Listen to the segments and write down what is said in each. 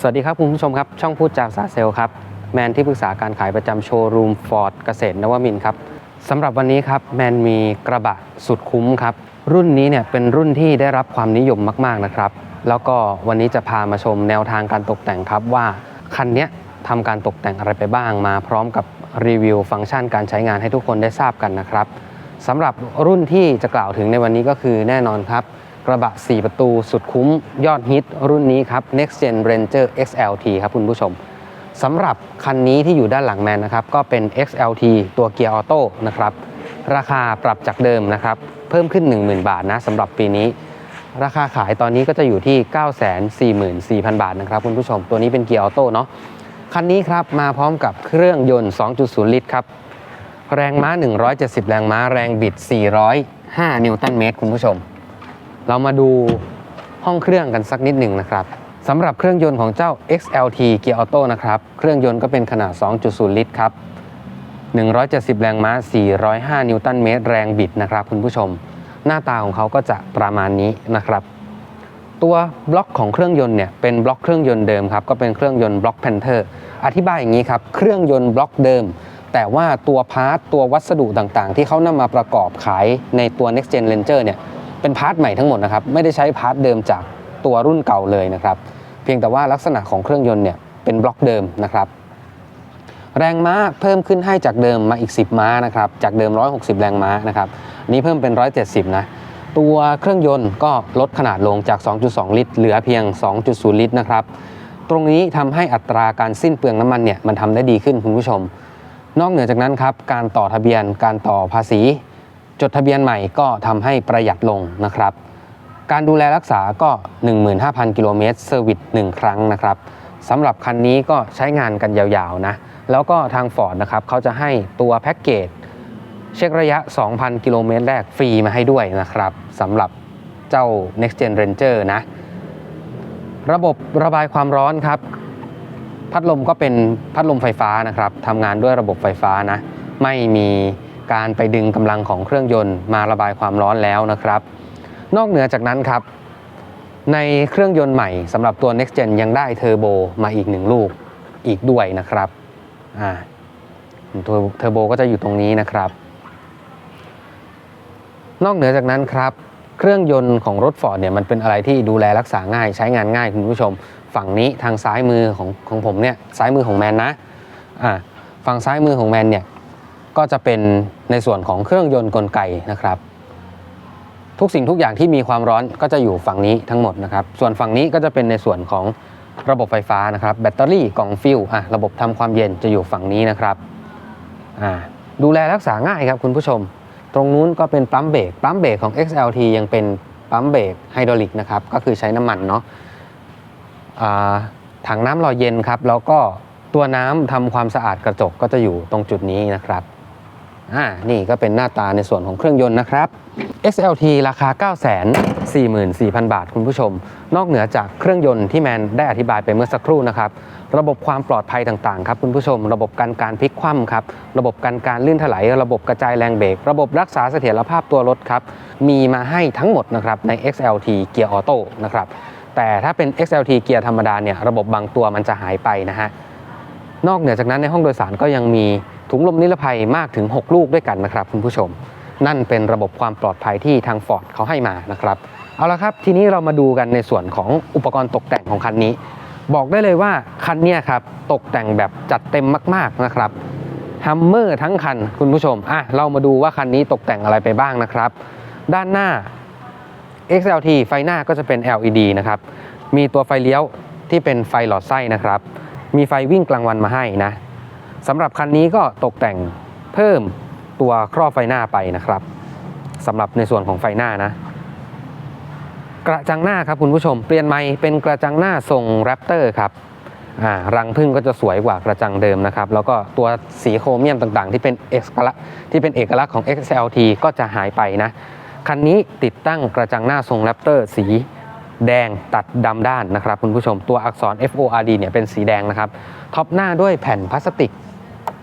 สวัสดีครับคุณผู้ชมครับ ช่องพูดจาซาเซลครับ แมนที่ปรึกษาการขายประจำโชว์รูมฟอร์ดเกษตรนวมินทร์ครับสำหรับวันนี้ครับแมนมีกระบะสุดคุ้มครับ รุ่นนี้เนี่ยเป็นรุ่นที่ได้รับความนิยมมากๆนะครับ แล้วก็วันนี้จะพามาชมแนวทางการตกแต่งครับว่าคันนี้ทำการตกแต่งอะไรไปบ้างมา พร้อมกับรีวิวฟังก์ชันการใช้งานให้ทุกคนได้ทราบกันนะครับสำหรับรุ่นที่จะกล่าวถึงในวันนี้ก็คือแน่นอนครับ กระบะ 4 ประตูสุดคุ้มยอดฮิตรุ่นนี้ครับ Next Gen Ranger XLT ครับคุณผู้ชมสำหรับคันนี้ที่อยู่ด้านหลังแมนนะครับ ก็เป็น XLT ตัวเกียร์ออโต้นะครับ ราคาปรับจากเดิมนะครับ เพิ่มขึ้น 10,000 บาทนะสำหรับปีนี้ ราคาขายตอนนี้ก็จะอยู่ที่ 944,000 บาทนะครับคุณผู้ชมตัวนี้เป็นเกียร์ออโต้เนาะคันนี้ครับมาพร้อมกับเครื่องยนต์ 2.0 ลิตรครับแรงม้า 170 แรงม้าแรงบิด 405 นิวตันเมตรคุณผู้ชม เรามาดูห้องเครื่องกันสักนิดหนึ่งนะครับสำหรับเครื่องยนต์ของเจ้า XLT เกียร์ออโต้นะครับ เครื่องยนต์ก็เป็นขนาด 2.0 ลิตรครับ 170 แรงม้า 405 นิวตันเมตรแรงบิดนะครับคุณผู้ชม หน้าตาของเขาก็จะประมาณนี้นะครับ ตัวบล็อกของเครื่องยนต์เนี่ยเป็นบล็อกเครื่องยนต์เดิมครับ ก็เป็นเครื่องยนต์บล็อกแพนเทอร์อธิบายอย่างนี้ครับ เครื่องยนต์บล็อกเดิม แต่ว่าตัวพาร์ทตัววัสดุต่างๆ ที่เขานำมาประกอบขายในตัว Next Gen Ranger เนี่ย เป็นพาร์ทใหม่ทั้งหมดนะครับ ไม่ได้ใช้พาร์ทเดิมจากตัวรุ่นเก่าเลยนะครับ เพียงแต่ว่าลักษณะของเครื่องยนต์เนี่ยเป็นบล็อกเดิมนะครับ แรงม้าเพิ่มขึ้นให้จากเดิมมาอีก 10 ม้านะครับจากเดิม 160 แรงม้านะครับนี้เพิ่มเป็น 170 นะตัวเครื่องยนต์ก็ลดขนาดลงจาก 2.2 ลิตร เหลือเพียง 2.0 ลิตรนะครับตรงนี้ทำให้อัตราการสิ้นเปลืองน้ำมันเนี่ยมันทำได้ดีขึ้นคุณผู้ชม นอกเหนือจากนั้นครับการต่อทะเบียนการต่อภาษี จดทะเบียนใหม่ก็ทำให้ประหยัดลงนะครับ การดูแลรักษาก็ 15,000 กิโลเมตรเซอร์วิส1ครั้งนะครับสำหรับคันนี้ก็ใช้งานกันยาวๆนะ แล้วก็ทาง Ford นะครับเขาจะให้ตัวแพ็กเกจเช็คระยะ 2,000 กิโลเมตรแรกฟรีมาให้ด้วยนะครับสำหรับเจ้า Next Gen Ranger นะ ระบบระบายความร้อนครับ พัดลมก็เป็นพัดลมไฟฟ้านะครับทำงานด้วยระบบไฟฟ้านะ ไม่มี การไปดึงกำลังของเครื่องยนต์มาระบายความร้อนแล้วนะครับ นอกเหนือจากนั้นครับ ในเครื่องยนต์ใหม่สำหรับตัว Next Gen ยังได้เทอร์โบมาอีกหนึ่งลูกอีกด้วยนะครับอ่าตัวเทอร์โบก็จะอยู่ตรงนี้นะครับ นอกเหนือจากนั้นครับ เครื่องยนต์ของรถฟอร์ดเนี่ยมันเป็นอะไรที่ดูแลรักษาง่ายใช้งานง่ายคุณผู้ชม ฝั่งนี้ทางซ้ายมือของของผมเนี่ยซ้ายมือของแมนนะอ่าฝั่งซ้ายมือของแมนเนี่ย ก็จะเป็นในส่วนของเครื่องยนต์กลไกนะครับ ทุกสิ่งทุกอย่างที่มีความร้อนก็จะอยู่ฝั่งนี้ทั้งหมดนะครับ ส่วนฝั่งนี้ก็จะเป็นในส่วนของระบบไฟฟ้านะครับ แบตเตอรี่กล่องฟิลอะระบบทำความเย็นจะอยู่ฝั่งนี้นะครับอ่าดูแลรักษาง่ายครับคุณผู้ชม ตรงนู้นก็เป็นปั๊มเบรกปั๊มเบรกของ XLT ยังเป็นปั๊มเบรกไฮดรอลิกนะครับก็คือใช้น้ำมันเนาะอ่าถังน้ำรอเย็นครับ แล้วก็ตัวน้ำทำความสะอาดกระจกก็จะอยู่ตรงจุดนี้นะครับ อ่านี่ก็เป็นหน้าตาในส่วนของเครื่องยนต์นะครับ XLT ราคา 944,000 บาทคุณผู้ชม นอกเหนือจากเครื่องยนต์ที่แมนได้อธิบายไปเมื่อสักครู่นะครับ ระบบความปลอดภัยต่างๆครับคุณผู้ชม ระบบการการพลิกคว่ำครับ ระบบการการลื่นถลายระบบกระจายแรงเบรก ระบบรักษาเสถียรภาพตัวรถครับ มีมาให้ทั้งหมดนะครับใน XLT เกียร์ออโต้นะครับ แต่ถ้าเป็น XLT เกียร์ธรรมดาเนี่ยระบบบางตัวมันจะหายไปนะฮะ นอกเหนือจากนั้นในห้องโดยสารก็ยังมี ถุงลมนิรภัยมากถึง 6 ลูกด้วยกันนะครับคุณผู้ชม นั่นเป็นระบบความปลอดภัยที่ทางฟอร์ดเขาให้มานะครับเอาละครับทีนี้เรามาดูกันในส่วนของอุปกรณ์ตกแต่งของคันนี้ บอกได้เลยว่าคันนี้ครับตกแต่งแบบจัดเต็มมากๆนะครับฮัมเมอร์ทั้งคันคุณผู้ชมอะเรามาดูว่าคันนี้ตกแต่งอะไรไปบ้างนะครับ ด้านหน้า XLT ไฟหน้าก็จะเป็น LED นะครับ มีตัวไฟเลี้ยวที่เป็นไฟหลอดไส้นะครับ มีไฟวิ่งกลางวันมาให้นะ สำหรับคันนี้ก็ตกแต่งเพิ่มตัวครอบไฟหน้าไปนะครับสำหรับในส่วนของไฟหน้านะ กระจังหน้าครับคุณผู้ชมเปลี่ยนใหม่เป็นกระจังหน้าทรงแรปเตอร์ครับรังพึ่งก็จะสวยกว่ากระจังเดิมนะครับ แล้วก็ตัวสีโครเมียมต่างๆ ที่เป็นเอกลักษณ์ที่เป็นเอกลักษณ์ของ XLT ก็จะหายไปนะ คันนี้ติดตั้งกระจังหน้าทรงแรปเตอร์สีแดงตัดดำด้านนะครับคุณผู้ชมตัวอักษร FORD เนี่ยเป็นสีแดงนะครับท็อปหน้าด้วยแผ่นพลาสติก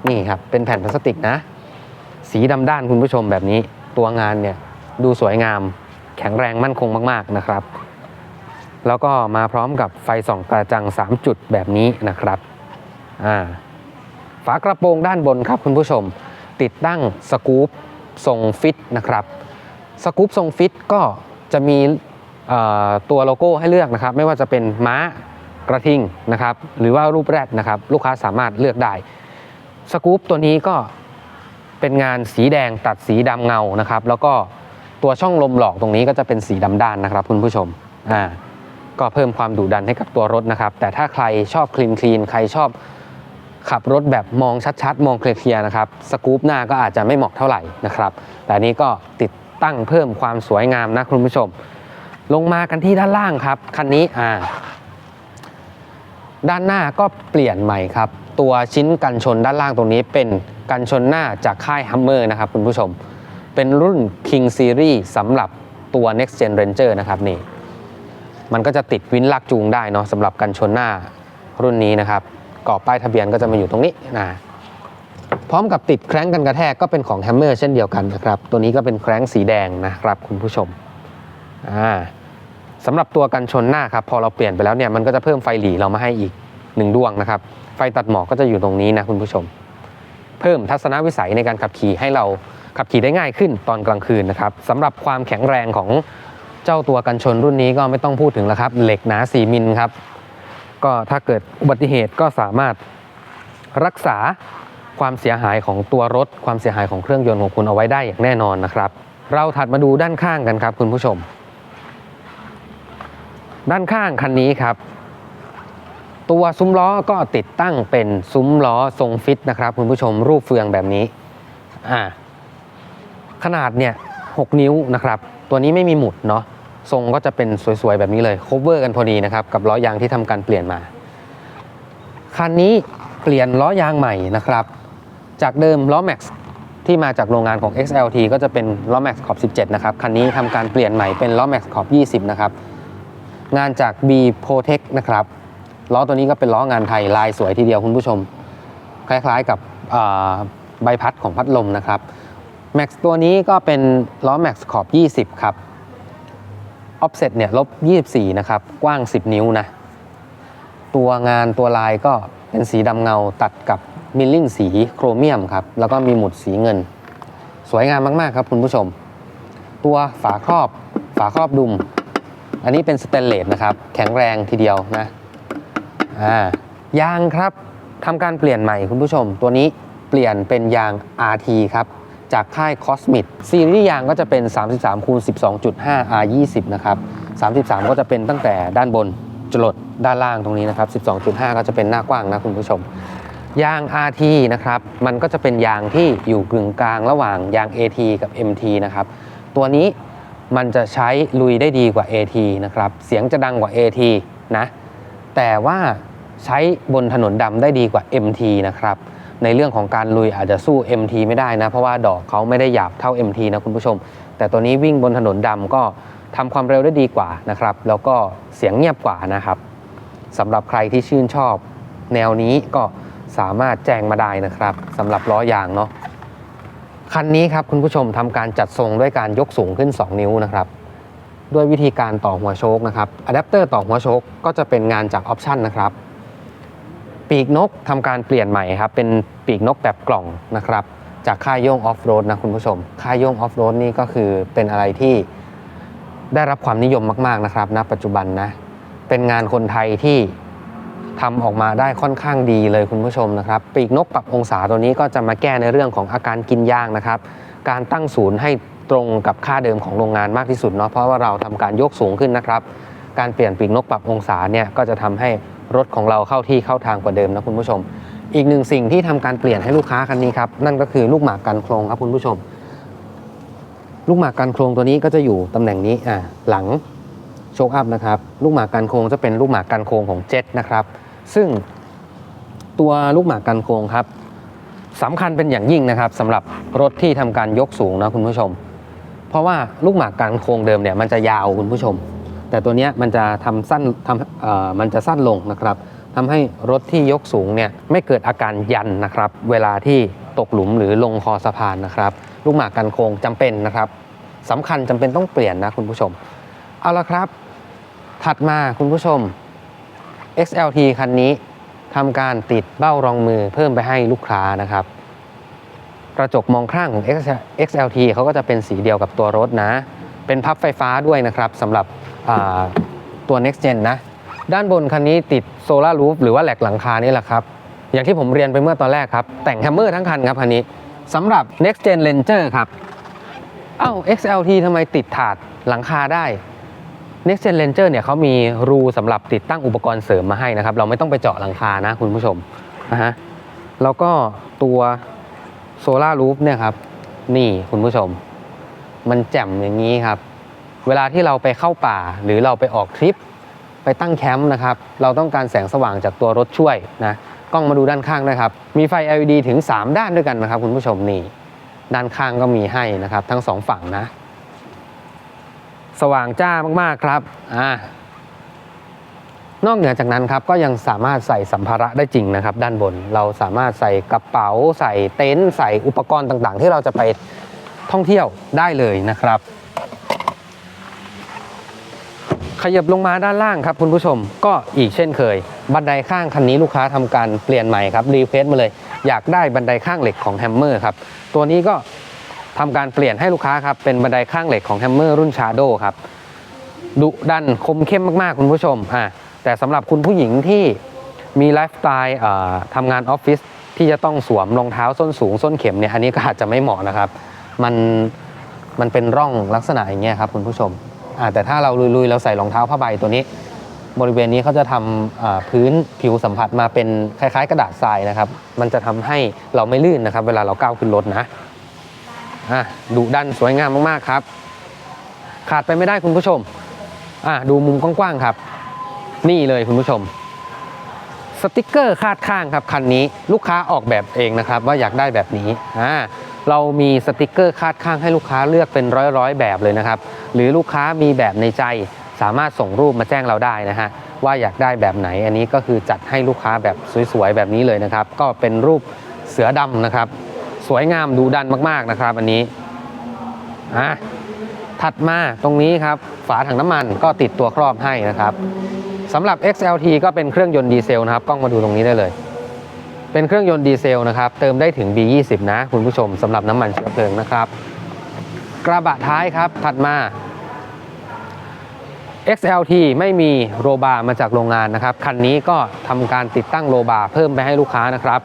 นี่ครับ เป็นแผ่นพลาสติกนะ สีดำด้านคุณผู้ชมแบบนี้ ตัวงานเนี่ยดูสวยงาม แข็งแรงมั่นคงมากๆนะครับ แล้วก็มาพร้อมกับไฟส่องกระจัง 3 จุดแบบนี้นะครับอ่าฝากระโปรงด้านบนครับคุณผู้ชม ติดตั้งสกู๊ปทรงฟิตนะครับสกู๊ปทรงฟิตก็จะมีตัวโลโก้ให้เลือกนะครับ ไม่ว่าจะเป็นม้ากระทิงนะครับ หรือว่ารูปแรดนะครับ ลูกค้าสามารถเลือกได้ สกู๊ปตัวนี้ก็เป็นงานสีแดงตัดสีดำเงานะครับ แล้วก็ตัวช่องลมหลอกตรงนี้ก็จะเป็นสีดำด้านนะครับคุณผู้ชมอ่าก็เพิ่มความดุดันให้กับตัวรถนะครับ แต่ถ้าใครชอบคลีนคลีนใครชอบขับรถแบบมองชัดๆ มองเคลียร์ๆนะครับสกู๊ปหน้าก็อาจจะไม่เหมาะเท่าไหร่นะครับ แต่นนี้ก็ติดตั้งเพิ่มความสวยงามนะคุณผู้ชม ลงมากันที่ด้านล่างครับ คันนี้อ่า ด้านหน้าก็เปลี่ยนใหม่ครับ ตัวชิ้นกันชนด้านล่างตรงนี้เป็นกันชนหน้าจากค่าย Hummer นะครับคุณผู้ชม เป็นรุ่น King Series สำหรับตัว Next Gen Ranger นะครับนี่ มันก็จะติดวินลากจูงได้เนาะสำหรับกันชนหน้ารุ่นนี้นะครับกรอบป้ายทะเบียนก็จะมาอยู่ตรงนี้นะพร้อมกับติดแคร้งกันกระแทกก็เป็นของแฮมเมอร์เช่นเดียวกันนะครับ ตัวนี้ก็เป็นแคร้งสีแดงนะครับคุณผู้ชมอ่า สำหรับตัวกันชนหน้าครับพอเราเปลี่ยนไปแล้วเนี่ยมันก็จะเพิ่มไฟหลีเรามาให้อีกหนึ่งดวงนะครับ ไฟตัดหมอกก็จะอยู่ตรงนี้นะคุณผู้ชม เพิ่มทัศนวิสัยในการขับขี่ให้เราขับขี่ได้ง่ายขึ้นตอนกลางคืนนะครับสำหรับความแข็งแรงของเจ้าตัวกันชนรุ่นนี้ก็ไม่ต้องพูดถึงแล้วครับ เหล็กหนา 4 มิลครับ ก็ถ้าเกิดอุบัติเหตุก็สามารถรักษาความเสียหายของตัวรถ ความเสียหายของเครื่องยนต์ของคุณเอาไว้ได้อย่างแน่นอนนะครับ เราถัดมาดูด้านข้างกันครับคุณผู้ชม ด้านข้างคันนี้ครับ ตัวซุ้มล้อก็ติดตั้งเป็นซุ้มล้อทรงฟิตนะครับ คุณผู้ชมรูปเฟืองแบบนี้อ่าขนาดเนี่ย6นิ้วนะครับ ตัวนี้ไม่มีหมุดเนาะทรงก็จะเป็นสวยๆ แบบนี้เลยโคเวอร์กันพอดีนะครับ กับล้อยางที่ทำการเปลี่ยนมา คันนี้เปลี่ยนล้อยางใหม่นะครับ จากเดิมล้อแม็กซ์ที่มาจากโรงงานของ XLT ก็จะเป็นล้อแม็กซ์ขอบ 17 นะครับ คันนี้ทำการเปลี่ยนใหม่เป็นล้อแม็กซ์ขอบ 20 นะครับ งานจาก B Protec นะครับล้อตัวนี้ก็เป็นล้องานไทยลายสวยทีเดียวคุณผู้ชม คล้ายๆกับใบพัดของพัดลมนะครับแม็กซ์ตัวนี้ก็เป็นล้อแม็กซ์ขอบ 20 ครับออฟเซ็ตเนี่ยลบ 24 นะครับ กว้าง 10 นิ้วนะ ตัวงานตัวลายก็เป็นสีดำเงาตัดกับมิลลิ่งสีโครเมียมครับ แล้วก็มีหมุดสีเงิน สวยงามมาก ๆ ครับคุณผู้ชม ตัวฝาครอบฝาครอบดุม อันนี้เป็นสเตนเลสนะครับ แข็งแรงทีเดียวนะอ่ายางครับทำการเปลี่ยนใหม่คุณผู้ชม ตัวนี้เปลี่ยนเป็นยาง RT ครับ จากค่าย Cosmit ซีรีส์ยางก็จะเป็น 33คูณ12.5 R20 นะครับ 33 ก็จะเป็นตั้งแต่ด้านบนจรดด้านล่างตรงนี้นะครับ 12.5 ก็จะเป็นหน้ากว้างนะคุณผู้ชม ยาง RT นะครับ มันก็จะเป็นยางที่อยู่กึ่งกลางระหว่างยาง AT กับ MT นะครับ ตัวนี้ มันจะใช้ลุยได้ดีกว่า AT นะครับ เสียงจะดังกว่า AT นะ แต่ว่าใช้บนถนนดำได้ดีกว่า MT นะครับ ในเรื่องของการลุยอาจจะสู้ MT ไม่ได้นะ เพราะว่าดอกเขาไม่ได้หยาบเท่า MT นะคุณผู้ชม แต่ตัวนี้วิ่งบนถนนดำก็ทำความเร็วได้ดีกว่านะครับ แล้วก็เสียงเงียบกว่านะครับสำหรับใครที่ชื่นชอบ แนวนี้ก็สามารถแจ้งมาได้นะครับสำหรับล้อยางเนาะ คันนี้ครับคุณผู้ชมทำการจัดทรงด้วยการยกสูงขึ้น 2 นิ้วนะครับ ด้วยวิธีการต่อหัวโชคนะครับอะแดปเตอร์ต่อหัวโชคก็จะเป็นงานจากออปชันนะครับ ปีกนกทำการเปลี่ยนใหม่ครับ เป็นปีกนกแบบกล่องนะครับ จากค่ายโย่งออฟโรดนะคุณผู้ชม ค่ายโย่งออฟโรดนี่ก็คือเป็นอะไรที่ได้รับความนิยมมาก ๆนะครับณปัจจุบันนะเป็นงานคนไทยที่ ทำออกมาได้ค่อนข้างดีเลยคุณผู้ชมนะครับ ปีกนกปรับองศาตัวนี้ก็จะมาแก้ในเรื่องของอาการกินยางนะครับ การตั้งศูนย์ให้ตรงกับค่าเดิมของโรงงานมากที่สุดเนาะเพราะว่าเราทำการยกสูงขึ้นนะครับ การเปลี่ยนปีกนกปรับองศาเนี่ยก็จะทำให้รถของเราเข้าที่เข้าทางกว่าเดิมนะคุณผู้ชม อีกหนึ่งสิ่งที่ทำการเปลี่ยนให้ลูกค้าคันนี้ครับนั่นก็คือลูกหมากกันโครงครับคุณผู้ชม ลูกหมากกันโครงตัวนี้ก็จะอยู่ตำแหน่งนี้อ่าหลังโชคอัพนะครับ ลูกหมากกันโครงจะเป็นลูกหมากกันโครงของเจ็ตนะครับ ซึ่งตัวลูกหมากกันโครงครับสำคัญเป็นอย่างยิ่งนะครับสำหรับรถที่ทำการยกสูงนะคุณผู้ชม เพราะว่าลูกหมากกันโครงเดิมเนี่ยมันจะยาวคุณผู้ชม แต่ตัวนี้มันจะทำสั้นทำมันจะสั้นลงนะครับทำให้รถที่ยกสูงเนี่ยไม่เกิดอาการยันนะครับ เวลาที่ตกหลุมหรือลงคอสะพานนะครับ ลูกหมากกันโครงจำเป็นนะครับสำคัญจำเป็นต้องเปลี่ยนนะคุณผู้ชม เอาละครับ ถัดมาคุณผู้ชม XLT คันนี้ทำการติดเบ้ารองมือเพิ่มไปให้ลูกค้านะครับ กระจกมองข้างของ XLT เขาก็จะเป็นสีเดียวกับตัวรถนะ เป็นพับไฟฟ้าด้วยนะครับสำหรับตัว Next Gen นะ ด้านบนคันนี้ติดโซลารูฟหรือว่าแหลกหลังคานี่แหละครับ อย่างที่ผมเรียนไปเมื่อตอนแรกครับ แต่งแฮมเมอร์ทั้งคันครับคันนี้สำหรับ Next Gen Ranger ครับ เอ้า XLT ทำไมติดถาดหลังคาได้ Next Gen Ranger เนี่ยเขามีรูสำหรับติดตั้งอุปกรณ์เสริมมาให้นะครับ เราไม่ต้องไปเจาะหลังคานะคุณผู้ชมนะฮะแล้วก็ตัวโซลารูฟเนี่ยครับนี่คุณผู้ชม มันแจ่มอย่างนี้ครับ เวลาที่เราไปเข้าป่าหรือเราไปออกทริป ไปตั้งแคมป์นะครับ เราต้องการแสงสว่างจากตัวรถช่วยนะกล้องมาดูด้านข้างด้วยครับ มีไฟ LED ถึง 3 ด้านด้วยกันนะครับ คุณผู้ชมนี่ ด้านข้างก็มีให้นะครับ ทั้งสองฝั่งนะ สว่างจ้ามากๆครับอ่านอกเหนือจากนั้นครับก็ยังสามารถใส่สัมภาระได้จริงนะครับ ด้านบนเราสามารถใส่กระเป๋า ใส่เต็นท์ใส่อุปกรณ์ต่างๆ ที่เราจะไปท่องเที่ยวได้เลยนะครับ ขยับลงมาด้านล่างครับคุณผู้ชมก็อีกเช่นเคย บันไดข้างคันนี้ลูกค้าทำการเปลี่ยนใหม่ครับรีเควสมาเลย อยากได้บันไดข้างเหล็กของแฮมเมอร์ครับตัวนี้ก็ ทำการเปลี่ยนให้ลูกค้าครับเป็นบันไดข้างเหล็กของแฮมเมอร์รุ่นชาโดครับดุดันคมเข้มมากๆ คุณผู้ชมอ่าแต่สำหรับคุณผู้หญิงที่มีไลฟ์สไตล์ทำงานออฟฟิศที่จะต้องสวมรองเท้าส้นสูงส้นเข็มเนี่ยอันนี้ก็อาจจะไม่เหมาะนะครับ มันมันเป็นร่องลักษณะอย่างเงี้ยครับคุณผู้ชมอ่าแต่ถ้าเราลุยๆ เราใส่รองเท้าผ้าใบตัวนี้ บริเวณนี้เขาจะทำพื้นผิวสัมผัสมาเป็นคล้ายๆ กระดาษทรายนะครับ มันจะทำให้เราไม่ลื่นนะครับ เวลาเราก้าวขึ้นรถนะ อะดุดันสวยงามมากๆครับ ขาดไปไม่ได้คุณผู้ชมอะดูมุมกว้างๆครับ นี่เลยคุณผู้ชม สติกเกอร์คาดข้างครับคันนี้ลูกค้าออกแบบเองนะครับ ว่าอยากได้แบบนี้อ่าเรามีสติกเกอร์คาดข้างให้ลูกค้าเลือกเป็นร้อยๆ แบบเลยนะครับ หรือลูกค้ามีแบบในใจสามารถส่งรูปมาแจ้งเราได้นะฮะว่าอยากได้แบบไหนอันนี้ก็คือจัดให้ลูกค้าแบบสวยๆแบบนี้เลยนะครับ ก็เป็นรูปเสือดำนะครับ สวยงามดูดันมากๆนะครับอันนี้อะถัดมาตรงนี้ครับฝาถังน้ำมันก็ติดตัวครอบให้นะครับสำหรับ XLT ก็เป็นเครื่องยนต์ดีเซลนะครับกล้องมาดูตรงนี้ได้เลย เป็นเครื่องยนต์ดีเซลนะครับเติมได้ถึง B20 นะคุณผู้ชมสำหรับน้ำมันเชื้อเพลิงนะครับ กระบะท้ายครับถัดมา XLT ไม่มีโรบาร์มาจากโรงงานนะครับ คันนี้ก็ทำการติดตั้งโรบาร์เพิ่มไปให้ลูกค้านะครับ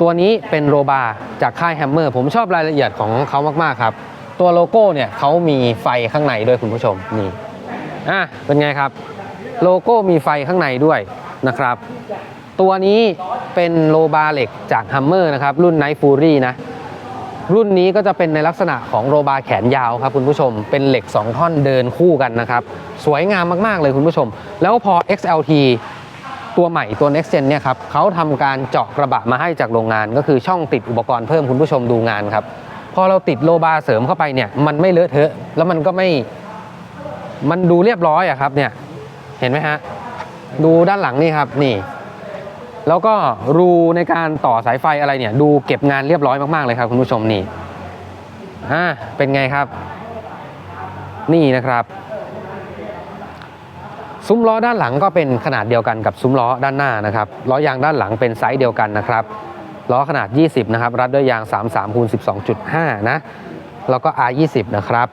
ตัวนี้เป็นโรบาร์จากค่ายแฮมเมอร์ผมชอบรายละเอียดของเขามากๆครับ ตัวโลโก้เนี่ยเขามีไฟข้างในด้วยคุณผู้ชมนี่อะเป็นไงครับ โลโก้มีไฟข้างในด้วยนะครับ ตัวนี้เป็นโลบาร์เหล็กจากฮัมเมอร์นะครับรุ่น Night Fury นะรุ่นนี้ก็จะเป็นในลักษณะของโรบาร์แขนยาวครับคุณผู้ชม เป็นเหล็ก 2 ท่อนเดินคู่กันนะครับ สวยงามมาก ๆ เลยคุณผู้ชม แล้วพอ XLT ตัวใหม่ตัว Next Gen เนี่ยครับเขาทำการเจาะกระบะมาให้จากโรงงาน ก็คือช่องติดอุปกรณ์เพิ่มคุณผู้ชมดูงานครับพอเราติดโลบาร์เสริมเข้าไปเนี่ยมันไม่เลอะเทอะ แล้วมันก็ไม่มันดูเรียบร้อยอะครับเนี่ยเห็นไหมฮะดูด้านหลังนี่ครับนี่แล้วก็รูในการต่อสายไฟอะไรเนี่ย ดูเก็บงานเรียบร้อยมาก ๆ เลยครับ คุณผู้ชมนี่อ่าเป็นไงครับ นี่นะครับ ซุ้มล้อด้านหลังก็เป็นขนาดเดียวกันกับซุ้มล้อด้านหน้านะครับล้อยางด้านหลังเป็นไซส์เดียวกันนะครับล้อขนาด 20 นะครับ รัดด้วยยาง 33คูณ12.5 นะ แล้วก็ R20 นะครับ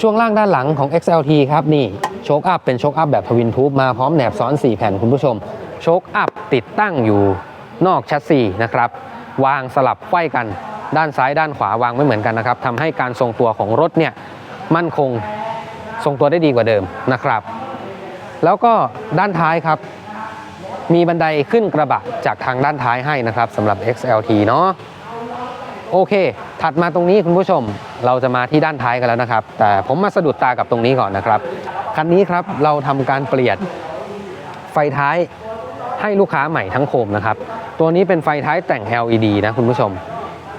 ช่วงล่างด้านหลังของ XLT ครับ นี่ โชคอัพเป็นโชคอัพแบบทวินทูบมาพร้อมแหนบซ้อน 4 แผ่นคุณผู้ชม โชคอัพติดตั้งอยู่นอกแชสซีนะครับ วางสลับไขว้กัน ด้านซ้ายด้านขวาวางไม่เหมือนกันนะครับทำให้การทรงตัวของรถเนี่ย มั่นคงทรงตัวได้ดีกว่าเดิมนะครับ แล้วก็ด้านท้ายครับ มีบันไดขึ้นกระบะจากทางด้านท้ายให้นะครับสำหรับ XLT เนาะโอเค ถัดมาตรงนี้คุณผู้ชม เราจะมาที่ด้านท้ายกันแล้วนะครับ แต่ผมมาสะดุดตากับตรงนี้ก่อนนะครับ คันนี้ครับเราทำการเปลี่ยนไฟท้ายให้ลูกค้าใหม่ทั้งโคมนะครับ ตัวนี้เป็นไฟท้ายแต่ง LED นะคุณผู้ชม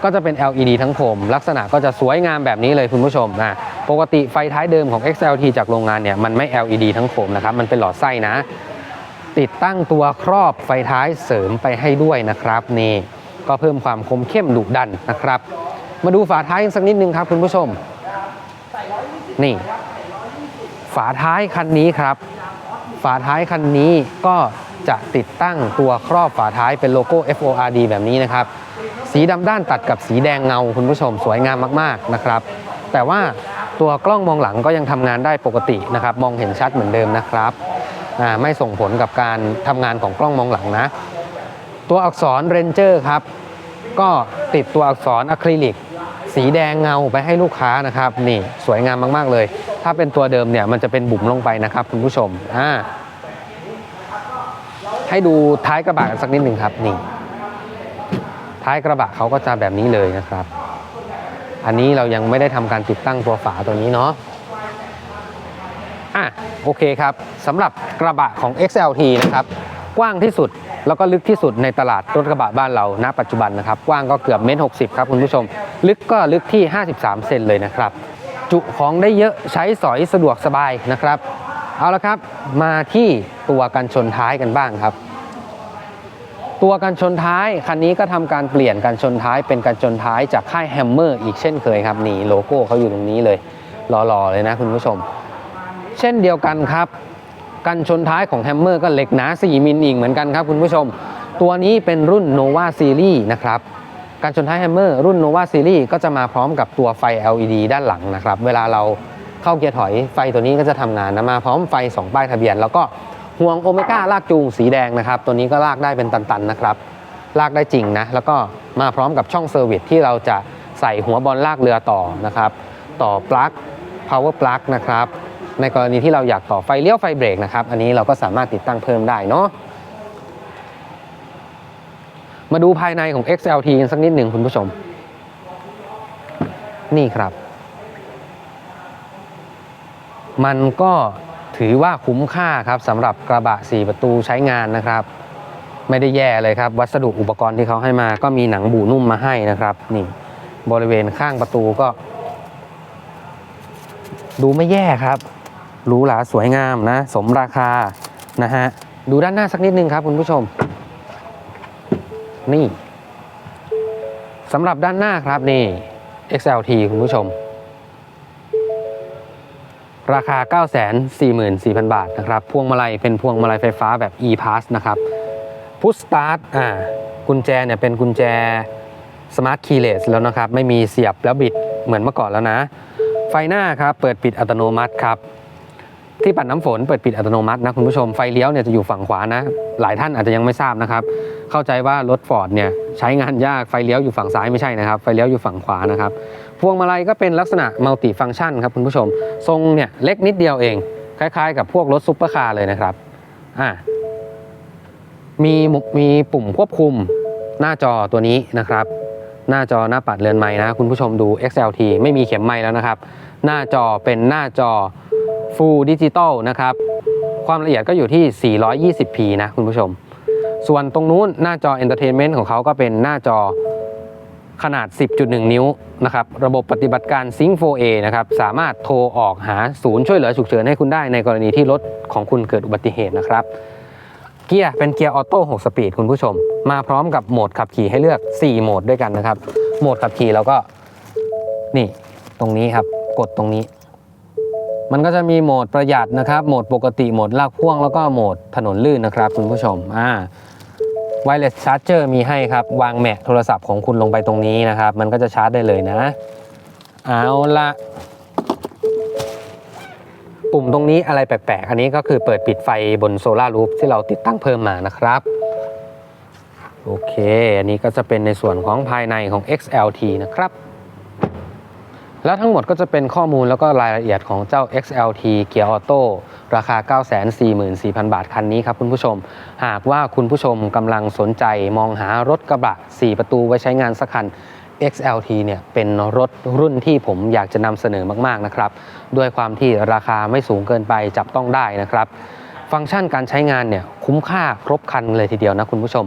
ก็จะเป็น LED ทั้งโคมลักษณะก็จะสวยงามแบบนี้เลยคุณผู้ชมนะปกติไฟท้ายเดิมของ XLT จากโรงงานเนี่ยมันไม่ LED ทั้งโคมนะครับมันเป็นหลอดไส้นะ ติดตั้งตัวครอบไฟท้ายเสริมไปให้ด้วยนะครับนี่ก็เพิ่มความคมเข้มดุดันนะครับ มาดูฝาท้ายสักนิดนึงครับคุณผู้ชม นี่ ฝาท้ายคันนี้ครับ ฝาท้ายคันนี้ก็จะติดตั้งตัวครอบฝาท้ายเป็นโลโก้ FORD แบบนี้นะครับ สีดำด้านตัดกับสีแดงเงาคุณผู้ชมสวยงามมากๆนะครับ แต่ว่าตัวกล้องมองหลังก็ยังทำงานได้ปกตินะครับ มองเห็นชัดเหมือนเดิมนะครับไม่ส่งผลกับการทำงานของกล้องมองหลังนะ ตัวอักษร Ranger ครับก็ติดตัวอักษรอะคริลิก สีแดงเงาไปให้ลูกค้านะครับ นี่สวยงามมากๆเลย ถ้าเป็นตัวเดิมเนี่ยมันจะเป็นบุ๋มลงไปนะครับ คุณผู้ชมอ่าให้ดูท้ายกระบะกันสักนิดหนึ่งครับนี่ ท้ายกระบะเขาก็จะแบบนี้เลยนะครับ อันนี้เรายังไม่ได้ทำการติดตั้งตัวฝาตัวนี้เนาะอะโอเคครับสำหรับกระบะของ XLT นะครับกว้างที่สุดแล้วก็ลึกที่สุดในตลาดรถกระบะบ้านเราณ ปัจจุบันนะครับ กว้างก็เกือบเมตรหกครับคุณผู้ชม ลึกก็ลึกที่ 53 เซนเลยนะครับ จุของได้เยอะใช้สอยสะดวกสบายนะครับ เอาละครับ มาที่ตัวกันชนท้ายกันบ้างครับ ตัวกันชนท้ายคันนี้ก็ทำการเปลี่ยนกันชนท้ายเป็นกันชนท้ายจากค่ายแฮมเมอร์อีกเช่นเคยครับนี่โลโก้เขาอยู่ตรงนี้เลยรอๆเลยนะคุณผู้ชม เช่นเดียวกันครับ กันชนท้ายของแฮมเมอร์ก็เหล็กหนา 4 มิลอีกเหมือนกันครับคุณผู้ชม ตัวนี้เป็นรุ่น Nova Series นะครับกันชนท้ายแฮมเมอร์รุ่น Nova Series ก็จะมาพร้อมกับตัวไฟ LED ด้านหลังนะครับ เวลาเราเข้าเกียร์ถอยไฟตัวนี้ก็จะทำงานนะมาพร้อมไฟ 2 ป้ายทะเบียน แล้วก็ ห่วงโอเมก้าลากจูงสีแดงนะครับ ตัวนี้ก็ลากได้เป็นตันๆนะครับ ลากได้จริงนะ แล้วก็มาพร้อมกับช่องเซอร์วิสที่เราจะใส่หัวบอลลากเรือต่อนะครับ ต่อปลั๊ก power plug นะครับ ในกรณีที่เราอยากต่อไฟเลี้ยวไฟเบรกนะครับ อันนี้เราก็สามารถติดตั้งเพิ่มได้เนาะ มาดูภายในของ XLT กันสักนิดหนึ่งคุณผู้ชม นี่ครับ มันก็ ถือว่าคุ้มค่าครับสำหรับกระบะ 4 ประตูใช้งานนะครับ ไม่ได้แย่เลยครับ วัสดุอุปกรณ์ที่เขาให้มา ก็มีหนังบูนุ่มมาให้นะครับ นี่บริเวณข้างประตูก็ ดูไม่แย่ครับหรูหราสวยงามนะ สมราคานะฮะดูด้านหน้าสักนิดนึงครับคุณผู้ชม นี่สำหรับด้านหน้าครับนี่ XLT คุณผู้ชม ราคา 944,000 บาทนะครับ พวงมาลัยเป็นพวงมาลัยไฟฟ้าแบบ e-pass นะครับพุชสตาร์ทอ่ากุญแจเนี่ยเป็นกุญแจ Smart Keyless แล้วนะครับ ไม่มีเสียบแล้วบิดเหมือนเมื่อก่อนแล้วนะ ไฟหน้าครับ เปิดปิดอัตโนมัติครับ ที่ปัดน้ำฝนเปิดปิดอัตโนมัตินะคุณผู้ชม ไฟเลี้ยวเนี่ยจะอยู่ฝั่งขวานะ หลายท่านอาจจะยังไม่ทราบนะครับ เข้าใจว่ารถฟอร์ดเนี่ยใช้งานยาก ไฟเลี้ยวอยู่ฝั่งซ้ายไม่ใช่นะครับ ไฟเลี้ยวอยู่ฝั่งขวานะครับ พวงมาลัยก็เป็นลักษณะมัลติฟัง c t ชันครับคุณผู้ชม ทรงเนี่ยเล็กนิดเดียวเอง คล้ายๆ กับพวกรถซุปเปอร์คาร์เลยนะครับอ่ามีมุมีปุ่มควบคุมหน้าจอตัวนี้นะครับ หน้าจอหน้าปัดเรือนไม้นะคุณผู้ชมดู XLT ไม่มีเข็มไม้แล้วนะครับ หน้าจอเป็นหน้าจอ Full Digital นะครับ ความละเอียดก็อยู่ที่ 420p นะคุณผู้ชม ส่วนตรงนู้นหน้าจอ Entertainment ของเขาก็เป็นหน้าจอ ขนาด 10.1 นิ้วนะครับระบบปฏิบัติการ Sync 4A นะครับสามารถโทรออกหาศูนย์ช่วยเหลือฉุกเฉินให้คุณได้ในกรณีที่รถของคุณเกิดอุบัติเหตุนะครับ เกียร์เป็นเกียร์ออโต้ 6 สปีดคุณผู้ชม มาพร้อมกับโหมดขับขี่ให้เลือก 4 โหมดด้วยกันนะครับ โหมดขับขี่เราก็นี่ตรงนี้ครับกดตรงนี้ มันก็จะมีโหมดประหยัดนะครับโหมดปกติโหมดลากพ่วงแล้วก็โหมดถนนลื่นนะครับ คุณผู้ชมอ่า ไวเลสชาร์จเจอร์มีให้ครับ วางแมทโทรศัพท์ของคุณลงไปตรงนี้นะครับ มันก็จะชาร์จได้เลยนะ เอาละปุ่มตรงนี้อะไรแปลกๆ อันนี้ก็คือเปิดปิดไฟบนโซลารูฟที่เราติดตั้งเพิ่มมานะครับ โอเค อันนี้ก็จะเป็นในส่วนของภายในของ XLT นะครับ แล้วทั้งหมดก็จะเป็นข้อมูลแล้วก็รายละเอียดของเจ้า XLT เกียร์ออโต้ราคา 944,000 บาทคันนี้ครับคุณผู้ชม หากว่าคุณผู้ชมกำลังสนใจมองหารถกระบะ 4 ประตูไว้ใช้งานสักคัน XLT เนี่ยเป็นรถรุ่นที่ผมอยากจะนำเสนอมากๆนะครับ ด้วยความที่ราคาไม่สูงเกินไปจับต้องได้นะครับ ฟังก์ชันการใช้งานเนี่ยคุ้มค่าครบคันเลยทีเดียวนะคุณผู้ชม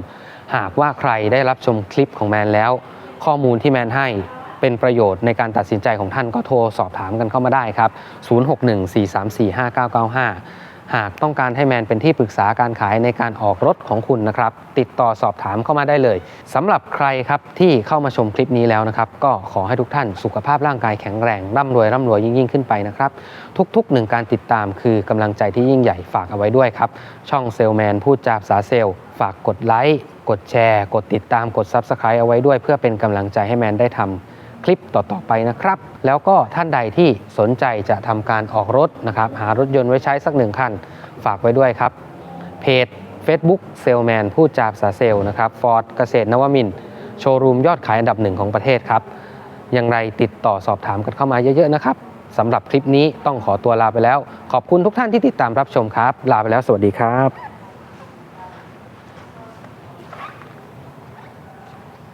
หากว่าใครได้รับชมคลิปของแมนแล้ว ข้อมูลที่แมนให้ เป็นประโยชน์ในการตัดสินใจของท่านก็โทรสอบถามกันเข้ามาได้ครับ 0614345995 หากต้องการให้แมนเป็นที่ปรึกษาการขายในการออกรถของคุณนะครับ ติดต่อสอบถามเข้ามาได้เลยสำหรับใครครับที่เข้ามาชมคลิปนี้แล้วนะครับ ก็ขอให้ทุกท่านสุขภาพร่างกายแข็งแรงร่ำรวยร่ำรวยยิ่งๆขึ้นไปนะครับ ทุกๆหนึ่งการติดตามคือกำลังใจที่ยิ่งใหญ่ฝากเอาไว้ด้วยครับ ช่องเซลแมนพูดจาภาษาเซลฝากกดไลค์กดแชร์ กดติดตามกด Subscribe เอาไว้ด้วยเพื่อเป็นกำลังใจให้แมนได้ทำ คลิปต่อๆไปนะครับ แล้วก็ท่านใดที่สนใจจะทำการออกรถนะครับ หารถยนต์ไว้ใช้สักหนึ่งคัน ฝากไว้ด้วยครับ เพจ Facebook เซลแมนพูดจาภาษาเซลนะครับฟอร์ดเกษตรนวมินทร์โชว์รูมยอดขายอันดับหนึ่งของประเทศครับ อย่างไรติดต่อสอบถามกันเข้ามาเยอะๆนะครับสำหรับคลิปนี้ต้องขอตัวลาไปแล้ว ขอบคุณทุกท่านที่ติดตามรับชมครับ ลาไปแล้วสวัสดีครับ